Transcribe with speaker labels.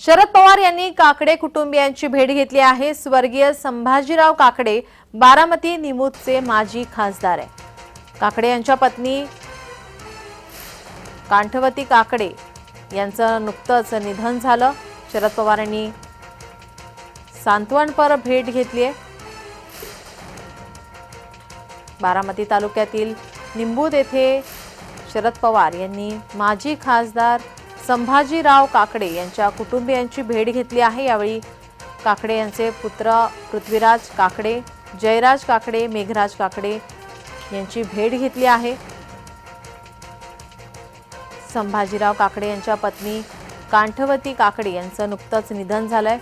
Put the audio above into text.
Speaker 1: शरद पवार यांनी काकडे कुटुंबियांची भेट घेतली आहे. स्वर्गीय संभाजीराव काकडे बारामती निमूजचे माजी खासदार आहे काकडे यांच्या पत्नी कांठवती काकडे यांचं नुकतंच निधन झालं. शरद पवारांनी सांत्वनपर भेट घेतली आहे. बारामती तालुक्यातील निंबूद येथे शरद पवार यांनी माजी खासदार संभाजीराव काकडे यांच्या कुटुंबियांची भेट घेतली आहे. यावेळी काकडे यांचे पुत्र पृथ्वीराज काकडे जयराज काकडे मेघराज काकडे यांची भेट घेतली आहे. संभाजीराव काकडे यांच्या पत्नी कांठवती काकडे यांचं नुकतंच निधन झालंय.